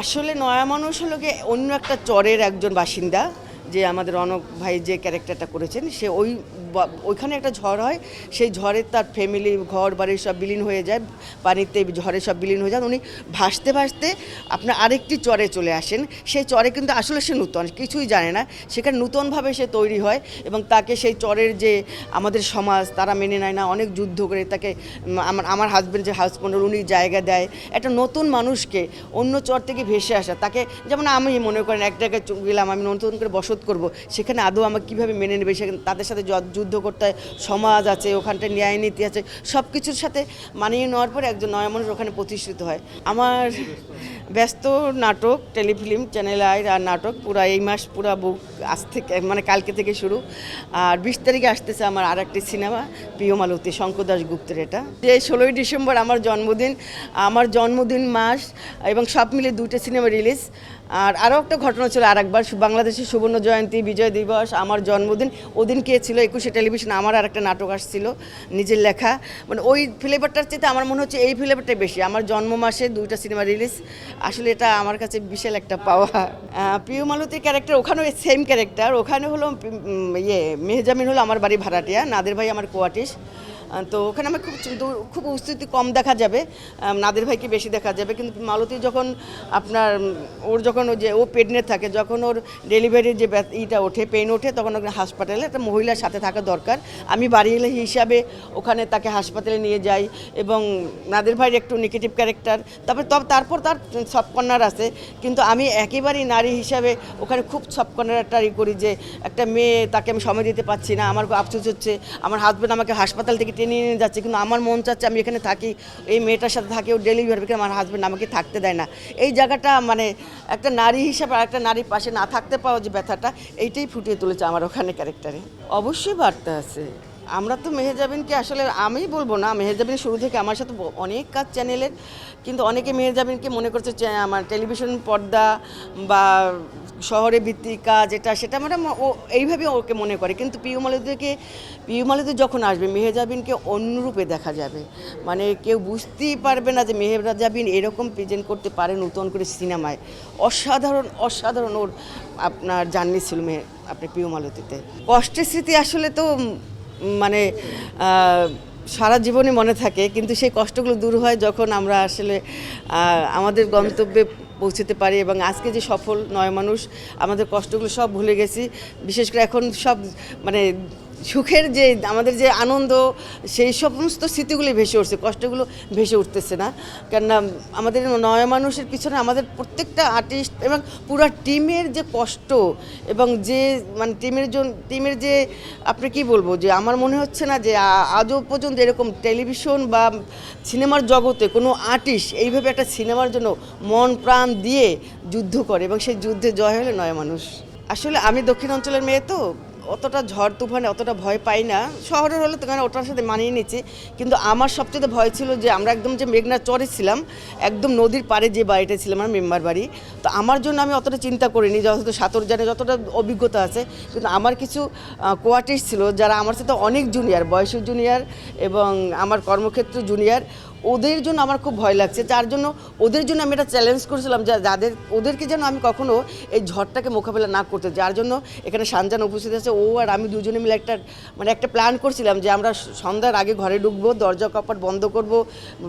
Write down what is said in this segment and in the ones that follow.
আসলে নয়া মানুষ হলো গিয়ে অন্য একটা চরের একজন বাসিন্দা। যে আমাদের অনক ভাই যে ক্যারেক্টারটা করেছেন, সে ওই ওইখানে একটা ঝড় হয়, সেই ঝড়ে তার ফ্যামিলি ঘর, বাড়ি সব বিলীন হয়ে যায়, পানিতে ঝড়ে সব বিলীন হয়ে যান উনি ভাসতে ভাসতে আপনার আরেকটি চরে চলে আসেন। সেই চরে কিন্তু আসলে সে নূতন, কিছুই জানে না। সেখানে নূতনভাবে সে তৈরি হয় এবং তাকে সেই চরের যে আমাদের সমাজ, তারা মেনে নেয় না, অনেক যুদ্ধ করে তাকে আমার আমার হাজব্যান্ড যে হাজব্যান্ড উনি জায়গা দেয়। একটা নতুন মানুষকে অন্য চর থেকে ভেসে আসা, তাকে, যেমন আমি মনে করেন, এক জায়গায় গেলাম, আমি নতুন করে বসত করব। সেখানে আদৌ আমাকে কীভাবে মেনে নেবে? সেখানে তাদের সাথে যুদ্ধ করতে হয়, সমাজ আছে, ওখানটায় ন্যায় নীতি আছে সব কিছুর সাথে মানিয়ে নেওয়ার পরে একজন নয়া মানুষ ওখানে প্রতিষ্ঠিত হয়। আমার ব্যস্ত নাটক, টেলিফিল্ম, চ্যানেল আই আর নাটক, পুরা এই মাস পুরা বুক আজ থেকে মানে কালকে থেকে শুরু। আর বিশ তারিখে আসতেছে আমার আর একটি সিনেমা, প্রিয় মালতী, শঙ্কর দাস গুপ্তের এটা। যে ষোলোই ডিসেম্বর আমার জন্মদিন আমার জন্মদিন মাস এবং সব মিলে দুটো সিনেমা রিলিজ। আর আরও একটা ঘটনা ছিল আরেকবার, বাংলাদেশের সুবর্ণ জয়ন্তী, বিজয় দিবস, আমার জন্মদিন। ওদিন কে ছিল একুশে টেলিভিশন, আমার আর একটা নাটক আসছিল, নিজের লেখা। মানে ওই ফ্লেভারটার চেয়ে আমার মনে হচ্ছে এই ফ্লেভারটাই বেশি। আমার জন্ম মাসে দুইটা সিনেমা রিলিজ আসলে এটা আমার কাছে বিশাল একটা পাওয়া। প্রিয় মালতীর ক্যারেক্টার ওখানেও সেম ক্যারেক্টার ওখানে হলো ইয়ে মেহজামিন হলো আমার বাড়ি ভাড়াটিয়া, নাদের ভাই আমার কোয়াটিস তো ওখানে আমার খুব খুব উপস্থিতি কম দেখা যাবে। নাদের ভাইকে বেশি দেখা যাবে। কিন্তু মালতী যখন আপনার ওর যখন ও যে ও প্রেগনেন্ট থাকে, যখন ওর ডেলিভারির যে ইটা ওঠে, পেন ওঠে, তখন ওখানে হাসপাতালে একটা মহিলার সাথে থাকা দরকার। আমি বাড়ি এলে হিসাবে ওখানে তাকে হাসপাতালে নিয়ে যাই এবং নাদের ভাইয়ের একটু নেগেটিভ ক্যারেক্টার তারপর তারপর তার সব কর্নার আছে। কিন্তু আমি একেবারেই নারী হিসাবে ওখানে খুব সব ই করি যে, একটা মেয়ে তাকে আমি সময় দিতে পারছি না, আমার আফসোস হচ্ছে, আমার হাজব্যান্ড আমাকে হাসপাতাল থেকে টেনে নিয়ে যাচ্ছে, কিন্তু আমার মন চাচ্ছে আমি এখানে থাকি, এই মেয়েটার সাথে থাকি, ও ডেলিভারি কিন্তু আমার হাজব্যান্ড আমাকে থাকতে দেয় না। এই জায়গাটা মানে একটা নারী হিসাবে আর একটা নারীর পাশে না থাকতে পাওয়া যে ব্যথাটা, এইটাই ফুটিয়ে তুলেছে আমার ওখানে ক্যারেক্টারে অবশ্যই বার্তা আছে। আমরা তো মেহেজাবিনকে আসলে আমি বলব না। মেহেজাবিন শুরু থেকে আমার সাথে অনেক কাজ চ্যানেলের কিন্তু অনেকে মেহেজাবিনকে মনে করছে আমার টেলিভিশন পর্দা বা শহরে ভিত্তিক কাজ, এটা, সেটা মানে ও এইভাবে ওকে মনে করে। কিন্তু পিউমালিদিকে পিউমালিদি যখন আসবে মেহেজাবিনকে অন্যরূপে দেখা যাবে। মানে কেউ বুঝতেই পারবে না যে মেহেজাবিন এরকম প্রেজেন্ট করতে পারে নতুন করে সিনেমায়। অসাধারণ অসাধারণ ওর আপনার জার্নি ছিল মেয়ে আপনি পিউমালতিতে কষ্টের স্মৃতি আসলে তো মানে সারা জীবনে মনে থাকে, কিন্তু সেই কষ্টগুলো দূর হয় যখন আমরা আসলে আমাদের গন্তব্যে পৌঁছতে পারি এবং আজকে যে সফল নয় মানুষ, আমাদের কষ্টগুলো সব ভুলে গেছি। বিশেষ করে এখন সব মানে সুখের যে, আমাদের যে আনন্দ, সেই সমস্ত স্মৃতিগুলি ভেসে উঠছে, কষ্টগুলো ভেসে উঠতেছে না। কেননা আমাদের নয় মানুষের পিছনে আমাদের প্রত্যেকটা আর্টিস্ট এবং পুরো টিমের যে কষ্ট এবং যে মানে টিমের জন্য টিমের যে, আপনি কি বলব, যে আমার মনে হচ্ছে না যে আজও পর্যন্ত এরকম টেলিভিশন বা সিনেমার জগতে কোনো আর্টিস্ট এইভাবে একটা সিনেমার জন্য মন, প্রাণ দিয়ে যুদ্ধ করে এবং সেই যুদ্ধে জয় হলে নয় মানুষ। আসলে আমি দক্ষিণ অঞ্চলের মেয়ে তো। অতটা ঝড় তুফানে অতটা ভয় পাই না। শহরের হলে তো কারণ ওটার সাথে মানিয়ে নিচ্ছি। কিন্তু আমার সবচেয়ে ভয় ছিল যে আমরা একদম যে মেঘনা চরে ছিলাম, একদম নদীর পাড়ে যে বাড়িটা ছিল আমার মেম্বার বাড়ি। তো আমার জন্য আমি অতটা চিন্তা করিনি, যতটা সাঁতর জানে যতটা অভিজ্ঞতা আছে। কিন্তু আমার কিছু কোয়ার্টিস ছিল যারা আমার সাথে অনেক জুনিয়র বয়সের জুনিয়র এবং আমার কর্মক্ষেত্র জুনিয়র ওদের জন্য আমার খুব ভয় লাগছে। যার জন্য ওদের জন্য আমি এটা চ্যালেঞ্জ করেছিলাম যা যাদের ওদেরকে যেন আমি কখনো এই ঝড়টাকে মোকাবেলা না করতে যার জন্য এখানে সানজান উপস্থিত আছে। ও আর আমি দুজনে মিলে একটা মানে একটা প্ল্যান করছিলাম যে আমরা সন্ধ্যার আগে ঘরে ঢুকবো, দরজা কপাট বন্ধ করব,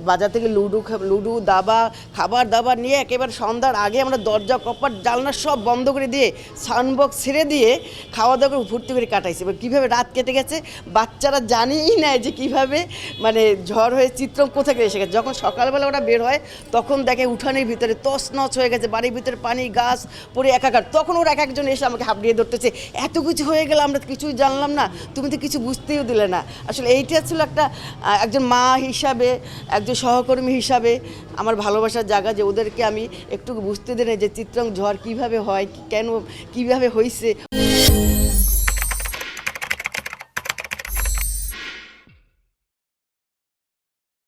বাজার থেকে লুডু লুডু, দাবা, খাবার দাবার নিয়ে একেবারে সন্ধ্যার আগে আমরা দরজা কপাট, জানলা সব বন্ধ করে দিয়ে সাউন্ডবক্স ছেড়ে দিয়ে খাওয়া দাওয়া করে ফুর্তি করে কাটাইছি। এবার কীভাবে রাত কেটে গেছে বাচ্চারা জানেই না যে কীভাবে মানে ঝড় হয়ে চিত্রম কোথা থেকে এসে গেছে। যখন সকালবেলা ওরা বের হয়, তখন দেখে উঠানের ভিতরে তস নচ হয়ে গেছে, বাড়ির ভিতরে পানি, গাছ পড়ে একাকার। তখন ওরা এক একজন এসে আমাকে হাবড়িয়ে ধরতেছে, এত কিছু হয়ে গেল, আমরা কিছুই জানলাম না, তুমি তো কিছু বুঝতেও দিলে না। আসলে এইটা ছিল একটা একজন মা হিসাবে, একজন সহকর্মী হিসাবে আমার ভালোবাসার জায়গা যে ওদেরকে আমি একটু বুঝতে না যে চিত্রং ঝড় কীভাবে হয়, কেন, কীভাবে হয়েছে